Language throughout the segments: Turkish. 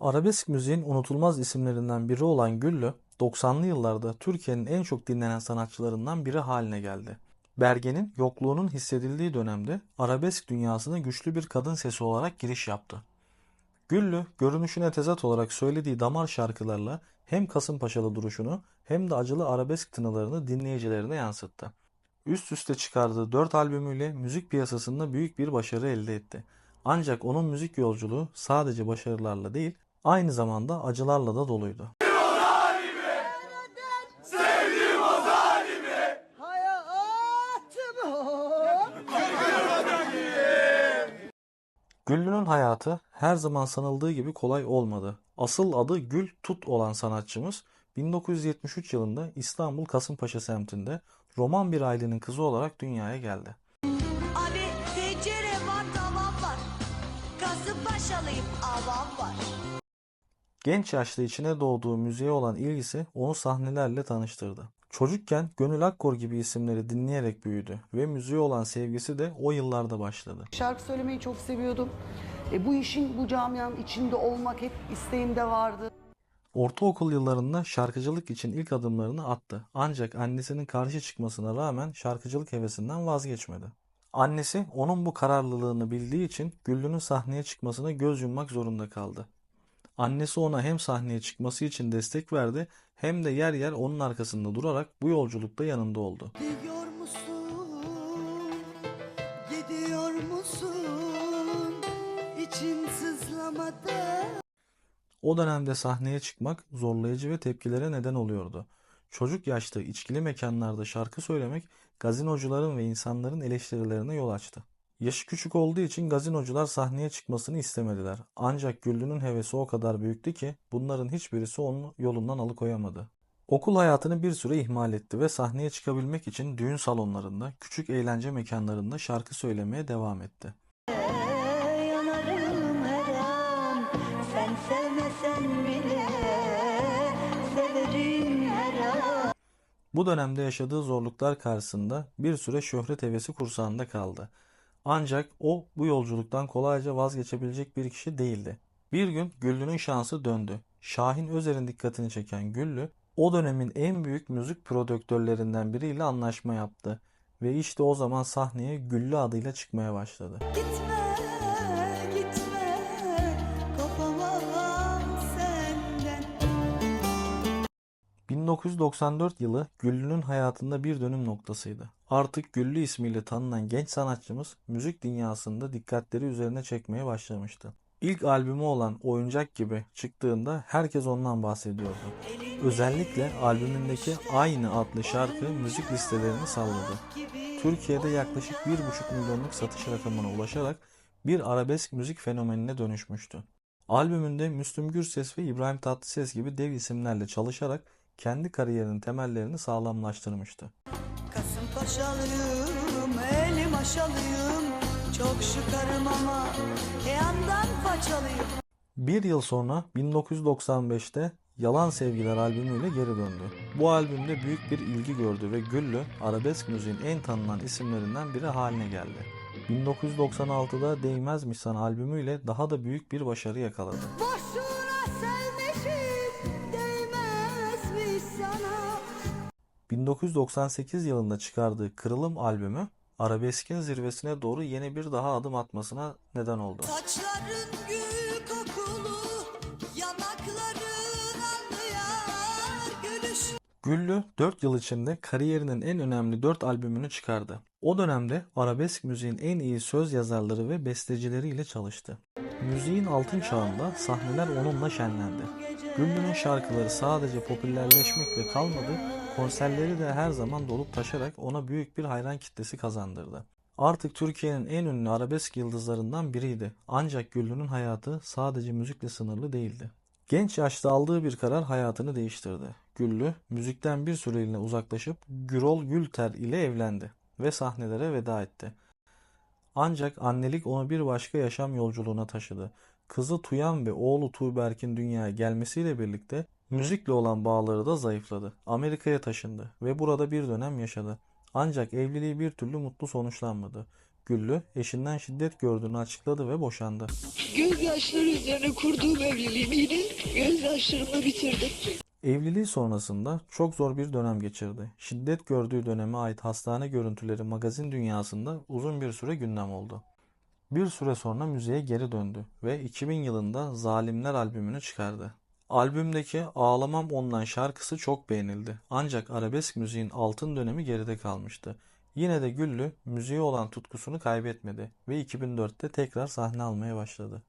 Arabesk müziğin unutulmaz isimlerinden biri olan Güllü, 90'lı yıllarda Türkiye'nin en çok dinlenen sanatçılarından biri haline geldi. Bergen'in yokluğunun hissedildiği dönemde arabesk dünyasına güçlü bir kadın sesi olarak giriş yaptı. Güllü, görünüşüne tezat olarak söylediği damar şarkılarla hem Kasımpaşalı duruşunu hem de acılı arabesk tınılarını dinleyicilerine yansıttı. Üst üste çıkardığı 4 albümüyle müzik piyasasında büyük bir başarı elde etti. Ancak onun müzik yolculuğu sadece başarılarla değil, aynı zamanda acılarla da doluydu. Güllü'nün hayatı her zaman sanıldığı gibi kolay olmadı. Asıl adı Gül Tut olan sanatçımız 1973 yılında İstanbul Kasımpaşa semtinde Roman bir ailenin kızı olarak dünyaya geldi. Abi tencere var tavam var. Kasımpaşalıyım avam var. Genç yaşta içine doğduğu müziğe olan ilgisi onu sahnelerle tanıştırdı. Çocukken Gönül Akkor gibi isimleri dinleyerek büyüdü ve müziğe olan sevgisi de o yıllarda başladı. Şarkı söylemeyi çok seviyordum. E, bu işin, bu camianın içinde olmak hep isteğimde vardı. Ortaokul yıllarında şarkıcılık için ilk adımlarını attı. Ancak annesinin karşı çıkmasına rağmen şarkıcılık hevesinden vazgeçmedi. Annesi onun bu kararlılığını bildiği için Güllü'nün sahneye çıkmasına göz yummak zorunda kaldı. Annesi ona hem sahneye çıkması için destek verdi hem de yer yer onun arkasında durarak bu yolculukta yanında oldu. Gidiyor musun? Gidiyor musun? İçim sızlamadı. O dönemde sahneye çıkmak zorlayıcı ve tepkilere neden oluyordu. Çocuk yaşta içkili mekanlarda şarkı söylemek gazinocuların ve insanların eleştirilerine yol açtı. Yaşı küçük olduğu için gazinocular sahneye çıkmasını istemediler. Ancak Güllü'nün hevesi o kadar büyüktü ki bunların hiçbirisi onu yolundan alıkoyamadı. Okul hayatını bir süre ihmal etti ve sahneye çıkabilmek için düğün salonlarında, küçük eğlence mekanlarında şarkı söylemeye devam etti. Bu dönemde yaşadığı zorluklar karşısında bir süre şöhret hevesi kursağında kaldı. Ancak o bu yolculuktan kolayca vazgeçebilecek bir kişi değildi. Bir gün Güllü'nün şansı döndü. Şahin Özer'in dikkatini çeken Güllü, o dönemin en büyük müzik prodüktörlerinden biriyle anlaşma yaptı. Ve işte o zaman sahneye Güllü adıyla çıkmaya başladı. Gitme, 1994 yılı Güllü'nün hayatında bir dönüm noktasıydı. Artık Güllü ismiyle tanınan genç sanatçımız müzik dünyasında dikkatleri üzerine çekmeye başlamıştı. İlk albümü olan Oyuncak gibi çıktığında herkes ondan bahsediyordu. Özellikle albümündeki Aynı adlı şarkı müzik listelerini salladı. Türkiye'de yaklaşık 1,5 milyonluk satış rakamına ulaşarak bir arabesk müzik fenomenine dönüşmüştü. Albümünde Müslüm Gürses ve İbrahim Tatlıses gibi dev isimlerle çalışarak kendi kariyerinin temellerini sağlamlaştırmıştı. Kasımpaşalıyım, elim aşalıyım. Çok şıkarım ama yandan façalıyım. Bir yıl sonra 1995'te Yalan Sevgiler albümüyle geri döndü. Bu albümde büyük bir ilgi gördü ve Güllü arabesk müziğin en tanınan isimlerinden biri haline geldi. 1996'da Değmezmiş Sana albümüyle daha da büyük bir başarı yakaladı. Boşuna 1998 yılında çıkardığı Kırılım albümü arabeskin zirvesine doğru yeni bir daha adım atmasına neden oldu. Saçların gül kokulu, yanakların anlıyor gülüş. Güllü 4 yıl içinde kariyerinin en önemli 4 albümünü çıkardı. O dönemde arabesk müziğin en iyi söz yazarları ve bestecileriyle çalıştı. Müziğin altın çağında sahneler onunla şenlendi. Güllü'nün şarkıları sadece popülerleşmekle kalmadı, konserleri de her zaman dolup taşarak ona büyük bir hayran kitlesi kazandırdı. Artık Türkiye'nin en ünlü arabesk yıldızlarından biriydi. Ancak Güllü'nün hayatı sadece müzikle sınırlı değildi. Genç yaşta aldığı bir karar hayatını değiştirdi. Güllü, müzikten bir süreliğine uzaklaşıp Gürol Gülter ile evlendi ve sahnelere veda etti. Ancak annelik onu bir başka yaşam yolculuğuna taşıdı. Kızı Tuyan ve oğlu Tuğberk'in dünyaya gelmesiyle birlikte müzikle olan bağları da zayıfladı. Amerika'ya taşındı ve burada bir dönem yaşadı. Ancak evliliği bir türlü mutlu sonuçlanmadı. Güllü eşinden şiddet gördüğünü açıkladı ve boşandı. Gözyaşları üzerine kurduğum evliliğimi yine gözyaşlarımla bitirdim. Evliliği sonrasında çok zor bir dönem geçirdi. Şiddet gördüğü döneme ait hastane görüntüleri magazin dünyasında uzun bir süre gündem oldu. Bir süre sonra müziğe geri döndü ve 2000 yılında Zalimler albümünü çıkardı. Albümdeki Ağlamam Ondan şarkısı çok beğenildi. Ancak arabesk müziğin altın dönemi geride kalmıştı. Yine de Güllü müziğe olan tutkusunu kaybetmedi ve 2004'te tekrar sahne almaya başladı.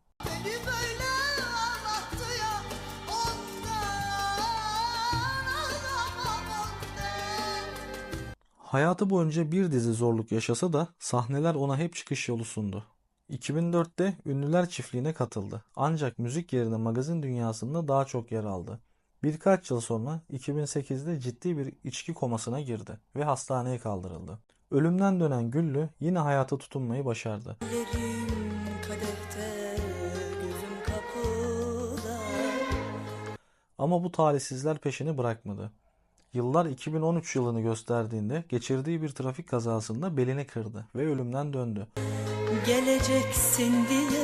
Hayatı boyunca bir dizi zorluk yaşasa da sahneler ona hep çıkış yolu sundu. 2004'te Ünlüler Çiftliği'ne katıldı. Ancak müzik yerine magazin dünyasında daha çok yer aldı. Birkaç yıl sonra 2008'de ciddi bir içki komasına girdi ve hastaneye kaldırıldı. Ölümden dönen Güllü yine hayata tutunmayı başardı. Kadehte Ama bu talihsizler peşini bırakmadı. Yıllar 2013 yılını gösterdiğinde geçirdiği bir trafik kazasında belini kırdı ve ölümden döndü. Geleceksin diye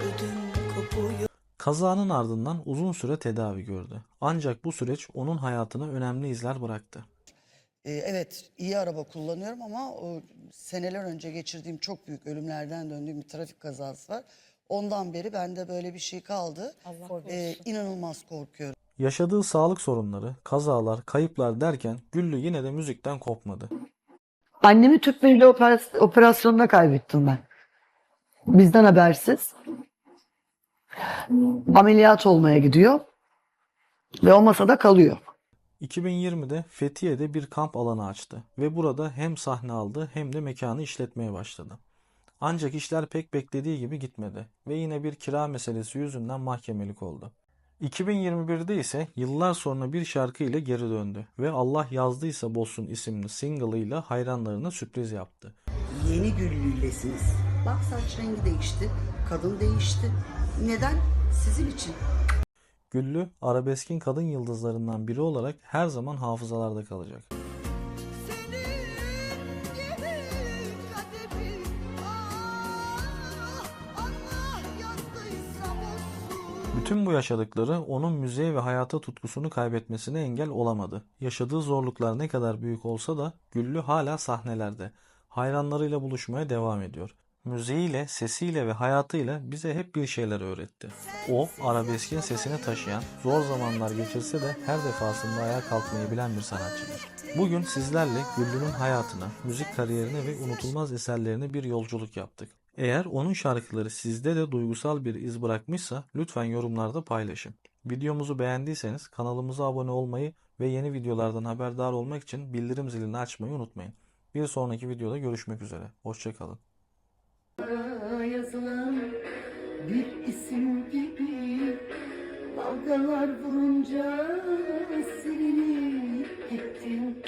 Ödüm kopuyor Kazanın ardından uzun süre tedavi gördü. Ancak bu süreç onun hayatına önemli izler bıraktı. Ee, evet iyi araba kullanıyorum ama o seneler önce geçirdiğim çok büyük ölümlerden döndüğüm bir trafik kazası var. Ondan beri bende böyle bir şey kaldı. Ee, inanılmaz korkuyorum. Yaşadığı sağlık sorunları, kazalar, kayıplar derken Güllü yine de müzikten kopmadı. Annemi tüp operas- operasyonuna kaybettim ben. Bizden habersiz. Ameliyat olmaya gidiyor. Ve o masada kalıyor. 2020'de Fethiye'de bir kamp alanı açtı ve burada hem sahne aldı hem de mekanı işletmeye başladı. Ancak işler pek beklediği gibi gitmedi ve yine bir kira meselesi yüzünden mahkemelik oldu. 2021'de ise yıllar sonra bir şarkı ile geri döndü ve Allah yazdıysa bozsun isimli single ile hayranlarına sürpriz yaptı. Yeni güllüylesiniz. Bak saç rengi değişti. Kadın değişti. Neden? Sizin için. Güllü, arabeskin kadın yıldızlarından biri olarak her zaman hafızalarda kalacak. Bütün bu yaşadıkları onun müziğe ve hayata tutkusunu kaybetmesine engel olamadı. Yaşadığı zorluklar ne kadar büyük olsa da Güllü hala sahnelerde. Hayranlarıyla buluşmaya devam ediyor. Müziğiyle, sesiyle ve hayatıyla bize hep bir şeyler öğretti. O, arabeskin sesini taşıyan, zor zamanlar geçirse de her defasında ayağa kalkmayı bilen bir sanatçıdır. Bugün sizlerle Güllü'nün hayatına, müzik kariyerine ve unutulmaz eserlerine bir yolculuk yaptık. Eğer onun şarkıları sizde de duygusal bir iz bırakmışsa lütfen yorumlarda paylaşın. Videomuzu beğendiyseniz kanalımıza abone olmayı ve yeni videolardan haberdar olmak için bildirim zilini açmayı unutmayın. Bir sonraki videoda görüşmek üzere. Hoşçakalın. bir isim gibi dalgalar vurunca silinip gittin.